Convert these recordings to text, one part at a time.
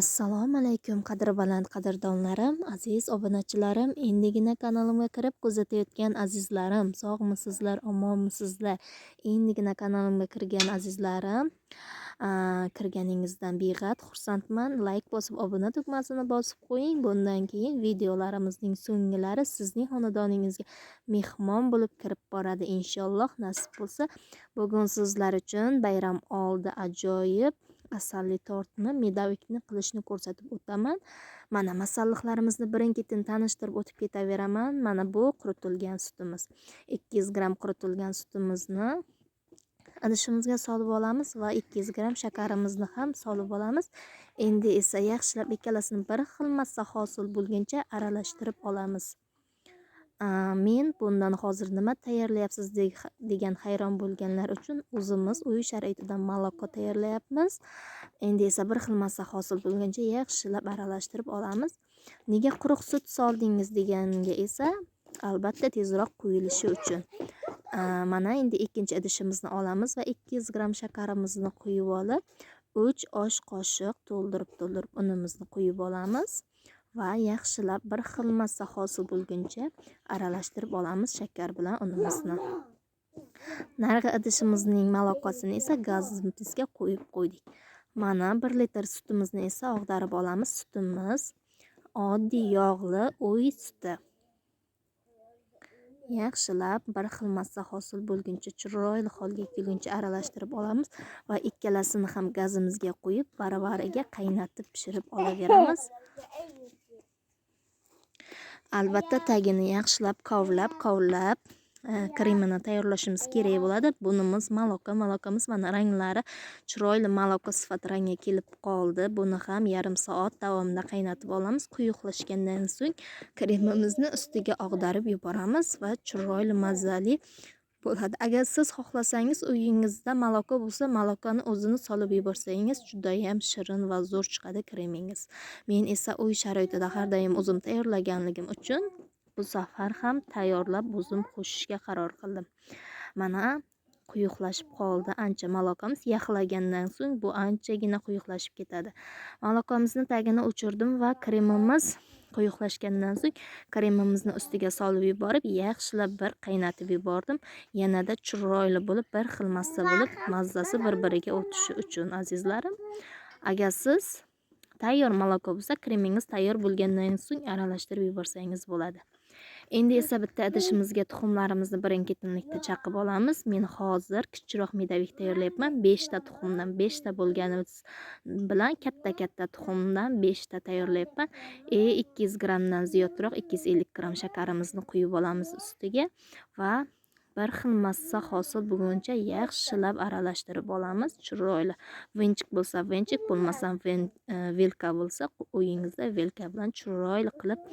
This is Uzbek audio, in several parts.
Assalomu alaykum qadri baland qadrdonlarim, aziz obunachilarim, endigina kanalimga kirib kuzatayotgan azizlarim, sog'misizlar, omonmisizlar? Endigina kanalimga kirgan azizlarim, kirganingizdan beg'at xursandman. layk bosib, obuna tugmasini bosib qo'ying. Bundan keyin videolarimizning so'nggilari sizning xonadoningizga mehmon bo'lib kirib boradi inshaalloh nasib bo'lsa. Bugun sizlar uchun bayram oldi ajoyib asalli tortni medavikni qilishni ko'rsatib o'taman. Mana masalliqlarimizni birin ketin tanishtirib o'tib ketaveraman mana bu quritilgan sutimiz. 200 gramm quritilgan sutimizni idishimizga solib olamiz va 200 gramm shakarimizni ham solib olamiz. Endi esa yaxshilab ikkalasini bir xil massa hosil bo'lguncha aralashtirib olamiz. Men bundan hozir nima tayyorlayapsiz degan hayron bo'lganlar uchun o'zimiz uy sharoitida moloko tayyorlayapmiz. Endi esa bir xil massa hosil bo'lguncha yaxshilab aralashtirib olamiz. Nega quruq sut soldingiz deganga esa albatta tezroq quyilishi uchun. Mana endi ikkinchi idishimizni olamiz va 200 gramm shakarimizni quyib olib 3 osh qoshiq to'ldirib to'ldirib unimizni quyib olamiz. Va yaxshilab bir xil massa hosil bo'lguncha aralashtirib olamiz shakar bilan unimizni. Narigi idishimizning malokasini esa gazimizga qo'yib qo'ydik. Mana bir litr sutimizni esa og'darib olamiz. Sutimiz oddiy yog'li uy suti. Yaxshilab bir xil massa hosil bo'lguncha chiroyli holga kelguncha aralashtirib olamiz va ikkalasini ham gazimizga qo'yib baravariga qaynatib pishirib olaveramiz. Albatta tagini yaxshilab kovlab kovlab e, kremini tayyorlashimiz kerak bo'ladi. Bunimiz moloko malokomiz mana ranglari chiroyli moloko sifat rangga kelib qoldi. Buni ham yarim soat davomida qaynatib olamiz. Quyuqlashgandan so'ng kremimizni ustiga og'darib yuboramiz va chiroyli mazali bo'ladi. Agar siz xohlasangiz uyingizda moloko bo'lsa molokoni o'zini solib yuborsangiz judayam shirin va zo'r chiqadi kremingiz. Men esa uy sharoitida har doim o'zim tayyorlaganligim uchun bu safar ham tayyorlab o'zim qo'shishga qaror qildim. Mana quyuqlashib qoldi ancha malokamiz yaxlagandan so'ng bu anchagina quyuqlashib ketadi. Malokomizni tagini o'chirdim va kremimiz quyuqlashgandan so'ng kremimizni ustiga solib yuborib yaxshilab bir qaynatib yubordim. Yanada chiroyli bo'lib bir xil massa bo'lib mazzasi bir biriga o'tishi uchun azizlarim. Agar siz tayyor malako bo'lsa kremingiz tayyor bo'lgandan so'ng aralashtirib yuborsangiz bo'ladi. Endi esa bitta idishimizga tuxumlarimizni birin ketinlikda chaqib olamiz. Men hozir kichikroq medovik tayyorlayapman. Beshta tuxumdan beshta bo'lgani bilan katta katta tuxumdan beshta tayyorlayapman. E ikki yuz grammdan ziyodroq ikki yuz ellik gramm shakarimizni quyib olamiz ustiga va bir xil massa hosil bo'lguncha yaxshilab aralashtirib olamiz. Chiroyli vinchik bo'lsa vinchik bo'lmasa vilka e, bo'lsa uyingizda vilka bilan chiroyli qilib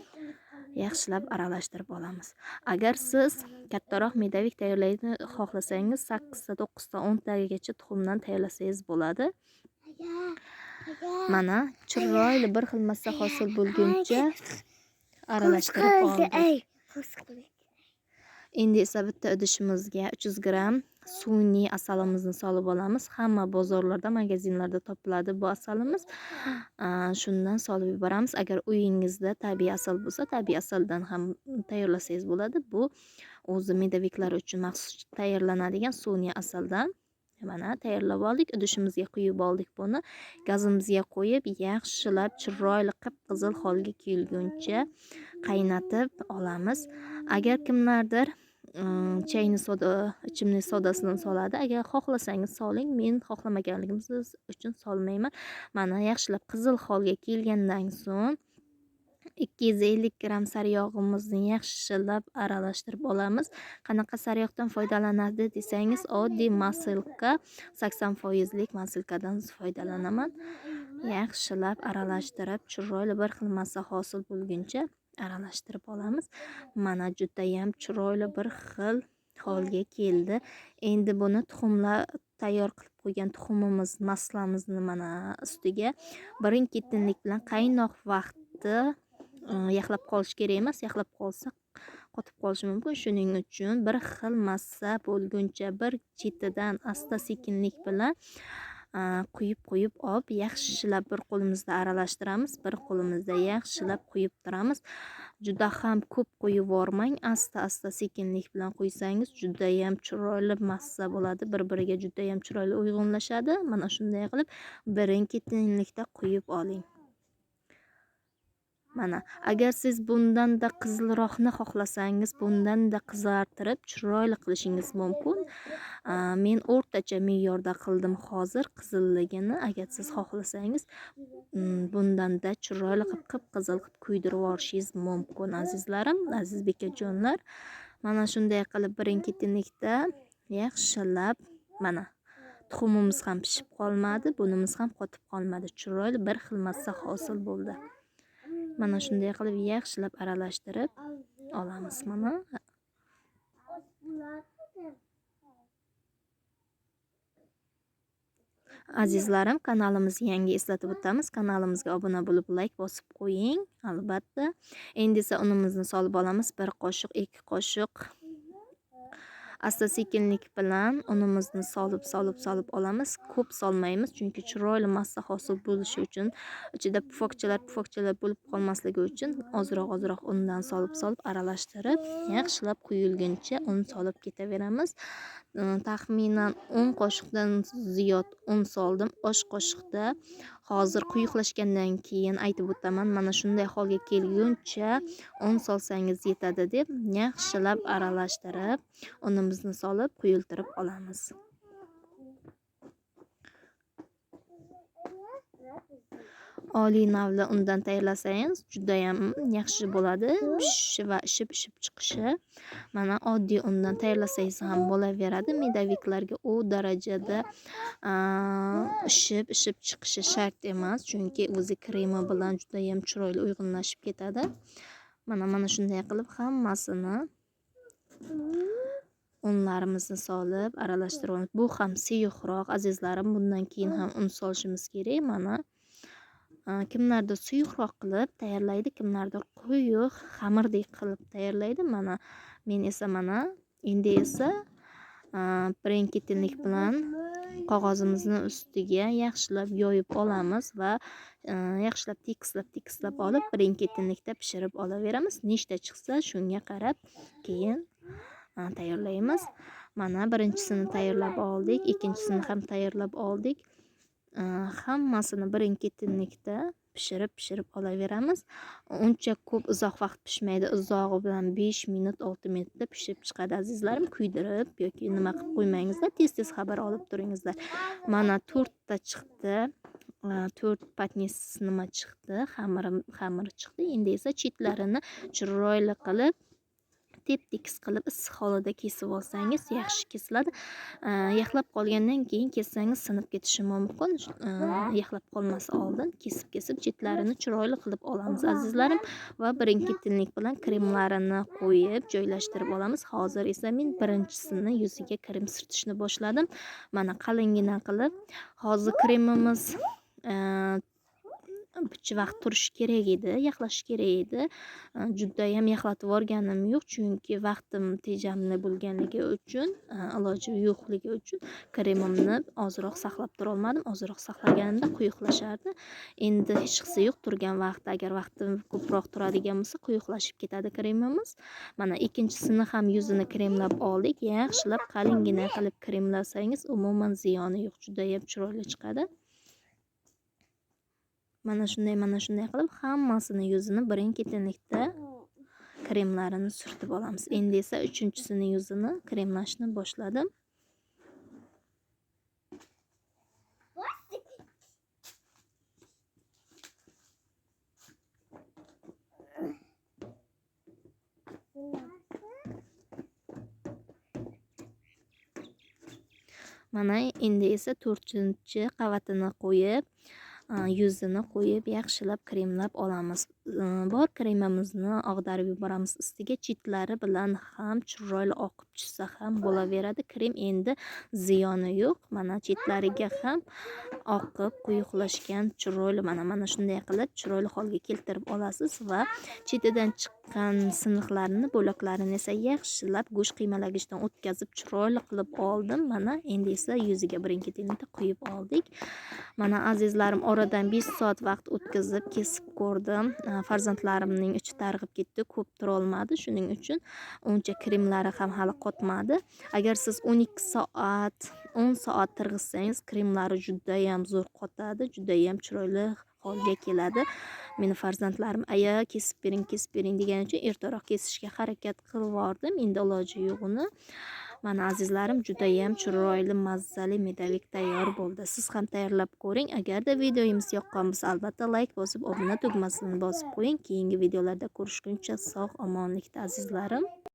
yaxshilab aralashtirib olamiz agar siz kattaroq medavik tayyorlayni xohlasangiz sakkizta to'qqizta o'ntagacha tuxumdan tayyorlasangiz bo'ladi mana chiroyli bir xil massa hosil bo'lguncha aralashtirib oldik endi esa bitta idishimizga 300 gramm sun'iy asalimizni solib olamiz hamma bozorlarda magazinlarda topiladi bu asalimiz shundan solib yuboramiz agar uyingizda tabiiy asal bo'lsa tabiiy asaldan ham tayyorlasangiz bo'ladi bu o'zi medaviklar uchun maxsus tayyorlanadigan sun'iy asaldan mana tayyorlab oldik. İdishimizga quyib oldik buni gazimizga qo'yib yaxshilab chiroyli qip qizil holga kelguncha qaynatib olamiz. Agar kimlardir chayni soda ichimlik sodasini soladi. Agar xohlasangiz soling men xohlamaganligim uchun solmayman. Mana yaxshilab qizil holga kelgandan so'ng ikki yuz ellik gramm sariyog'imizni yaxshilab aralashtirib olamiz. Qanaqa sariyog'dan foydalanadi desangiz oddiy masilka sakson foizlik masilkadan foydalanaman. Yaxshilab aralashtirib chiroyli bir xil massa hosil bo'lguncha aralashtirib olamiz. Mana judayam chiroyli bir xil holga keldi. Endi buni tuxumlar tayyor qilib qo'ygan tuxumimiz maslamizni mana ustiga. Birin ketinlik bilan qaynoq vaqtda e, yaxlab qolish kerak emas yaxlab qolsa qotib qolishi mumkin. Shuning uchun bir xil massa bo'lguncha bir chetidan asta sekinlik bilan quyib quyib olib yaxshilab bir qo'limizda aralashtiramiz bir qo'limizda yaxshilab quyib turamiz juda ham ko'p quyib yubormang asta asta sekinlik bilan quysangiz judayam chiroyli massa bo'ladi bir biriga judayam chiroyli uyg'unlashadi mana shunday qilib birin ketinlikda quyib oling. Mana agar siz bundanda qizilroqni xohlasangiz bundanda qizartirib chiroyli qilishingiz mumkin. Men o'rtacha me'yorda qildim hozir qizilligini. Agar siz xohlasangiz mm, bundanda chiroyli qilib qip qizil qilib kuydirib yuborishingiz mumkin azizlarim aziz bekajonlar mana shunday qilib birin ketinlikda yaxshilab mana tuxumimiz ham pishib qolmadi bunimiz ham qotib qolmadi. Chiroyli bir xilmassa hosil bo'ldi. Mana shunday qilib yaxshilab aralashtirib olamiz. Mana. Azizlarim kanalimizni yangi eslatib o'tamiz. Kanalimizga obuna bo'lib layk bosib qo'ying. Albatta. Endi esa unimizni solib olamiz. Bir qoshiq ikki qoshiq. Asta sekinlik bilan unimizni solib solib solib olamiz ko'p solmaymiz chunki chiroyli massa hosil bo'lishi uchun ichida pufakchalar pufakchalar bo'lib qolmasligi uchun ozroq ozroq undan solib solib aralashtirib yaxshilab quyilguncha un solib ketaveramiz taxminan o'n qoshiqdan ziyod un soldim osh qoshiqda hozir quyuqlashgandan keyin aytib o'taman mana shunday holga kelguncha un solsangiz yetadi deb yaxshilab aralashtirib unimizni solib quyultirib olamiz. Oliy navli undan tayyorlasangiz judayam yaxshi bo'ladi. Pishishi va ishib ishib chiqishi. Mana oddiy undan tayyorlasangiz ham bo'laveradi. Medaviklarga u darajada ishib ishib chiqishi shart emas chunki o'zi kremi bilan judayam chiroyli uyg'unlashib ketadi. Mana mana shunday qilib hammasini unlarimizni solib aralashtirib bu ham suyuqroq azizlarim bundan keyin ham un solishimiz kerak. Mana kimlardir suyuqroq qilib tayyorlaydi kimlardir quyuq xamirdek qilib tayyorlaydi mana. Men esa mana endi esa birin ketinlik bilan qog'ozimizni ustiga yaxshilab yoyib olamiz va yaxshilab tekislab tekislab olib birin ketinlikda pishirib olaveramiz. Nechta chiqsa shunga qarab keyin tayyorlaymiz. Mana birinchisini tayyorlab oldik ikkinchisini ham tayyorlab oldik. Э, hammasini birin ketinlikda pishirib pishirib olaveramiz. Uncha ko'p uzoq vaqt pishmaydi. Uzog'i bilan besh minut olti minutda pishib chiqadi azizlarim. Kuydirib yoki nima qilib qo'ymangizlar tez tez xabar olib turingizlar. Mana to'rtta chiqdi. Э, to'rt patnis nima chiqdi? Xamir xamir chiqdi. Endi esa chetlarini chiroyli qilib tep tekis qilib issiq holida kesib olsangiz yaxshi kesiladi. Yaxlab qolgandan keyin kessangiz sinib ketishi mumkin. Yaxlab qolmasi oldin kesib kesib chetlarini chiroyli qilib olamiz azizlarim. Va birin ketinlik bilan kremlarini qo'yib joylashtirib olamiz. Hozir esa men birinchisini yuziga krem surtishni boshladim. Mana qalinggina qilib. Hozir kremimiz bitta vaqt turishi kerak edi yaxlashi kerak edi. Judayam yaxlatib yuborganim yo'q chunki vaqtim tejamli bo'lganligi uchun iloji yo'qligi uchun kremimni ozroq saqlab turolmadim. Ozroq saqlaganimda quyuqlashardi. Endi hech qisi yo'q turgan vaqtda. Agar vaqtim ko'proq turadigan bo'lsa quyuqlashib ketadi kremimiz mana ikkinchisini ham yuzini kremlab oldik. Yaxshilab qalingina qilib kremlasangiz umuman ziyoni yo'q. Judayam chiroyli chiqadi. Mana shunday mana shunday qilib hammasini yuzini birin ketinlikda kremlarini surtib olamiz. Endi esa uchinchisini yuzini kremlashni boshladim. Mana endi esa to'rtinchi qavatini qo'yib yuzini qo'yib yaxshilab kremlab olamiz. Bor kremamizni og'darib yuboramiz. Ustiga chetlari bilan ham chiroyli oqib tushsa ham bo'laveradi. Krem endi ziyoni yo'q. Mana chetlariga ham oqib quyuqlashgan chiroyli mana mana shunday qilib chiroyli holga keltirib olasiz va chetidan chiqqan chiqqan siniqlarini bo'laklarini esa yaxshilab go'sht qiymalagichdan o'tkazib chiroyli qilib oldim. Mana endi esa yuziga birin ketinda quyib oldik. Mana azizlarim oradan besh soat vaqt o'tkazib kesib ko'rdim. Farzandlarimning ichi targ'ib ketdi ko'p turolmadi shuning uchun uncha kremlari ham hali qotmadi. Agar siz o'n ikki soat o'n soat tirg'izsangiz kremlari judayam zo'r qotadi judayam chiroyli holga keladi. Meni farzandlarim aya kesib bering kesib bering deganicha ertaroq kesishga harakat qilib yubordim. Endi iloji mana azizlarim judayam chiroyli mazali medovik tayyor bo'ldi. Siz ham tayyorlab ko'ring. Agarda videomiz yoqqan bo'lsa albatta layk bosib obuna tugmasini bosib qo'ying. Keyingi videolarda ko'rishguncha sog' omonlikda azizlarim.